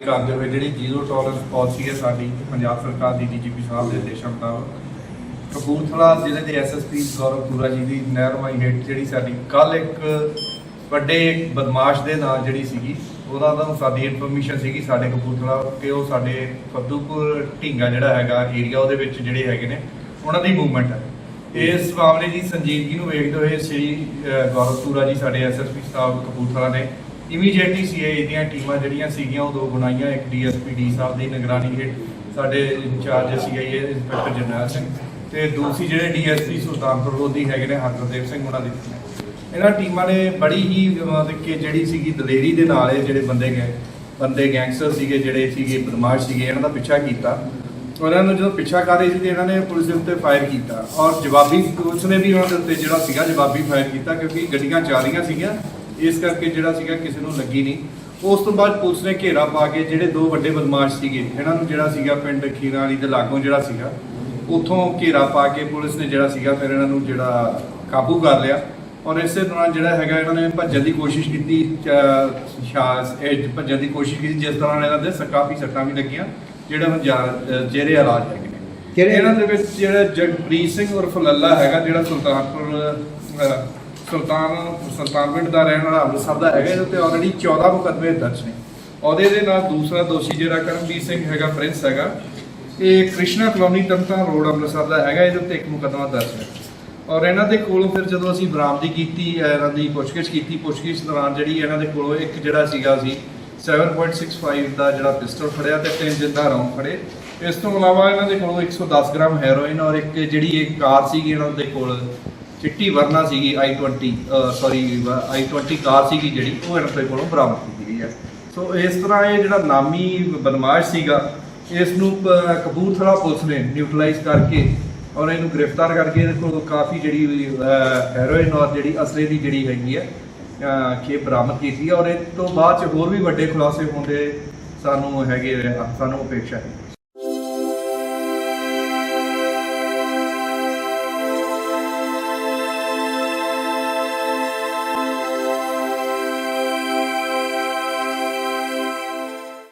ਕਰਦੇ ਹੋਏ ਜਿਹੜੀ ਜ਼ੀਰੋ ਟੋਲਰੈਂਸ ਪਾਲਿਸੀ ਹੈ ਸਾਡੀ, ਪੰਜਾਬ ਸਰਕਾਰ ਦੀ, ਡੀਜੀਪੀ ਸਾਹਿਬ ਦੇ ਨਿਰਦੇਸ਼ਾਂ ਮੁਤਾਬਕ, ਕਪੂਰਥਲਾ ਜ਼ਿਲ੍ਹੇ ਦੇ ਐਸਐਸਪੀ ਗੌਰਵ ਪੂਰਾ ਜੀ ਦੀ ਨਹਿਰਮਾਈ ਹੇਠ ਜਿਹੜੀ ਸਾਡੀ ਕੱਲ ਇੱਕ ਵੱਡੇ ਬਦਮਾਸ਼ ਦੇ ਨਾਲ ਜਿਹੜੀ ਸੀਗੀ ਉਹਨਾਂ ਦਾ ਸਾਡੀ ਇਨਫੋਰਮੇਸ਼ਨ ਸੀਗੀ ਸਾਡੇ ਕਪੂਰਥਲਾ ਕਿ ਉਹ ਸਾਡੇ ਫੱਦੂਪੁਰ ਢੀਂਗਾ ਜਿਹੜਾ ਹੈਗਾ ਏਰੀਆ ਉਹਦੇ ਵਿੱਚ ਜਿਹੜੇ ਹੈਗੇ ਨੇ ਉਹਨਾਂ ਦੀ ਮੂਵਮੈਂਟ ਹੈ। ਇਸ ਮਾਮਲੇ ਦੀ ਸੰਜੀਦਗੀ ਨੂੰ ਵੇਖਦੇ ਹੋਏ ਸ੍ਰੀ ਅਹ, ਗੌਰਵ ਪੂਰਾ ਜੀ ਸਾਡੇ ਐਸਐਸਪੀ ਸਾਹਿਬ ਕਪੂਰਥਲਾ ਨੇ ਇਮੀਡੀਏਟਲੀ ਸੀਆਈਏ ਦੀਆਂ ਟੀਮਾਂ ਜਿਹੜੀਆਂ ਸੀਗੀਆਂ ਉਹ ਦੋ ਬਣਾਈਆਂ ਇੱਕ ਡੀਐਸਪੀ ਡੀ ਸਾਹਿਬ ਦੀ ਨਿਗਰਾਨੀ ਹੇਠ ਸਾਡੇ in charge CIA inspector Jarnail Singh ਤੇ ਦੂਸਰੀ ਜਿਹੜੇ ਡੀਐਸਪੀ ਸੁਲਤਾਨਪੁਰ ਲੋਧੀ ਹੈਗੇ ਨੇ ਹਰਗੁਰਦੇਵ ਸਿੰਘ ਉਹਨਾਂ ਦੀ। team ਇਹਨਾਂ ਟੀਮਾਂ ਨੇ ਬੜੀ ਹੀ, ਮਤਲਬ ਕਿ ਜਿਹੜੀ ਸੀਗੀ ਦਲੇਰੀ ਦੇ ਨਾਲ ਇਹ ਜਿਹੜੇ ਬੰਦੇ ਗਏ ਬੰਦੇ ਗੈਂਗਸਟਰ ਸੀਗੇ, ਜਿਹੜੇ ਸੀਗੇ ਬਦਮਾਸ਼ ਸੀਗੇ, ਇਹਨਾਂ ਦਾ ਪਿੱਛਾ ਕੀਤਾ। ਉਹਨਾਂ ਨੂੰ ਜਦੋਂ ਪਿੱਛਾ ਕਰ ਰਹੇ ਸੀ ਤੇ ਇਹਨਾਂ ਨੇ ਪੁਲਿਸ ਦੇ ਉੱਤੇ ਫਾਇਰ ਕੀਤਾ। ਔਰ ਜਵਾਬੀ, ਪੁਲਿਸ ਨੇ ਵੀ ਉਹਨਾਂ ਦੇ ਉੱਤੇ ਜਿਹੜਾ ਸੀਗਾ ਜਵਾਬੀ ਫਾਇਰ ਕੀਤਾ, ਕਿਉਂਕਿ ਗੱਡੀਆਂ ਜਾ ਰਹੀਆਂ ਸੀਗੀਆਂ। ਇਸ ਕਰਕੇ ਜਿਹੜਾ ਸੀਗਾ ਕਿਸੇ ਨੂੰ ਲੱਗੀ ਨਹੀਂ। ਉਸ ਤੋਂ ਬਾਅਦ ਪੁਲਿਸ ਨੇ ਘੇਰਾ ਪਾ ਕੇ ਜਿਹੜੇ ਦੋ ਵੱਡੇ ਬਦਮਾਸ਼ ਸੀਗੇ, ਇਹਨਾਂ ਨੂੰ ਜਿਹੜਾ ਸੀਗਾ ਪਿੰਡ ਖੀਰਾਂ ਵਾਲੀ ਦੇ ਲਾਗੋਂ ਜਿਹੜਾ ਸੀਗਾ, ਉੱਥੋਂ ਘੇਰਾ ਪਾ ਕੇ ਪੁਲਿਸ ਨੇ ਜਿਹੜਾ ਸੀਗਾ ਫਿਰ ਇਹਨਾਂ ਨੂੰ ਜਿਹੜਾ ਕਾਬੂ ਕਰ ਲਿਆ। ਔਰ ਇਸੇ ਦੌਰਾਨ ਜਿਹੜਾ ਹੈਗਾ ਇਹਨਾਂ ਨੇ ਭੱਜਣ ਦੀ ਕੋਸ਼ਿਸ਼ ਕੀਤੀ ਸ਼ਾਸ ਇਹ ਭੱਜਣ ਦੀ ਕੋਸ਼ਿਸ਼ ਕੀਤੀ ਜਿਸ ਦੌਰਾਨ ਇਹਨਾਂ ਦੇ ਸ- ਕਾਫੀ ਸੱਟਾਂ ਵੀ ਲੱਗੀਆਂ ਜਿਹੜਾ ਹੁਣ ਜਿਹੜੇ ਇਲਾਜ ਹੈਗੇ ਕਿਹੜੇ- ਇਹਨਾਂ ਦੇ ਵਿੱਚ ਜਿਹੜਾ ਜਗਪ੍ਰੀਤ ਸਿੰਘ ਉਰਫ ਲੱਲਾ ਹੈਗਾ ਜਿਹੜਾ ਸੁਲਤਾਨਪੁਰ ਸੁਲਤਾਨ ਸੁਲਤਾਨਪੁਰ ਦਾ ਰਹਿਣ ਵਾਲਾ ਅੰਮ੍ਰਿਤਸਰ ਦਾ ਹੈਗਾ ਇਹਦੇ ਉੱਤੇ ਆਲਰੇਡੀ 14 ਮੁਕੱਦਮੇ ਦਰਜ ਨੇ। ਉਹਦੇ ਦੇ ਨਾਲ ਦੂਸਰਾ ਦੋਸ਼ੀ ਜਿਹੜਾ ਕਰਮਜੀਤ ਸਿੰਘ ਹੈਗਾ ਪ੍ਰਿੰਸ ਹੈਗਾ ਇਹ ਕ੍ਰਿਸ਼ਨਾ ਕਲੋਨੀ ਤੰਤਾ ਰੋਡ ਅੰਮ੍ਰਿਤਸਰ ਦਾ ਹੈਗਾ ਇਹਦੇ ਉੱਤੇ ਇੱਕ ਮੁਕੱਦਮਾ ਦਰਜ ਹੈ। ਔਰ ਇਹਨਾਂ ਦੇ ਕੋਲੋਂ ਫਿਰ ਜਦੋਂ ਅਸੀਂ ਬਰਾਮਦੀ ਕੀਤੀ, ਇਹਨਾਂ ਦੀ ਪੁੱਛਗਿੱਛ ਕੀਤੀ, ਪੁੱਛਗਿੱਛ ਦੌਰਾਨ ਜਿਹੜੀ ਇਹਨਾਂ ਦੇ ਕੋਲੋਂ ਇੱਕ ਜਿਹੜਾ ਸੀਗਾ ਸੀ 7.65 ਦਾ ਜਿਹੜਾ ਪਿਸਟਲ ਫੜਿਆ ਤੇ ਤਿੰਨ ਜਿੰਦਾ ਰੌਂਦ ਫੜੇ। ਇਸ ਤੋਂ ਇਲਾਵਾ ਇਹਨਾਂ ਦੇ ਕੋਲੋਂ 110 ਗ੍ਰਾਮ ਹੈਰੋਇਨ ਔਰ ਇੱਕ ਜਿਹੜੀ ਇਹ ਕਾਰ ਸੀਗੀ ਇਹਨਾਂ ਦੇ ਕੋਲ, ਚਿੱਟੀ ਵਰਨਾ ਸੀਗੀ i20 ਸੌਰੀ i20 ਕਾਰ ਸੀਗੀ ਜਿਹੜੀ, ਉਹ ਇਹਨਾਂ ਦੇ ਕੋਲੋਂ ਬਰਾਮਦ ਕੀਤੀ ਗਈ ਹੈ। ਸੋ ਇਸ ਤਰ੍ਹਾਂ ਇਹ ਜਿਹੜਾ ਨਾਮੀ ਬਦਮਾਸ਼ ਸੀਗਾ, ਇਸ ਨੂੰ ਕਪੂਰਥਲਾ ਪੁਲਿਸ ਨੇ ਨਿਊਟਰਲਾਈਜ਼ ਕਰਕੇ ਔਰ ਇਹਨੂੰ ਗ੍ਰਿਫਤਾਰ ਕਰਕੇ ਇਹਦੇ ਕੋਲ ਕਾਫੀ ਜਿਹੜੀ ਹੈਰੋਇਨ ਔਰ ਜਿਹੜੀ ਅਸਲੇ ਦੀ ਜਿਹੜੀ ਹੈਗੀ ਹੈ ਅਹ, ਖੇਪ ਬਰਾਮਦ ਕੀਤੀ ਹੈ। ਔਰ ਇਸ ਤੋਂ ਬਾਅਦ ਚ ਹੋਰ ਵੀ ਵੱਡੇ ਖੁਲਾਸੇ ਹੋਣ ਦੇ ਸਾਨੂੰ ਹੈਗੇ ਸਾਨੂੰ ਅਪੇક્ષਾ ਹੈ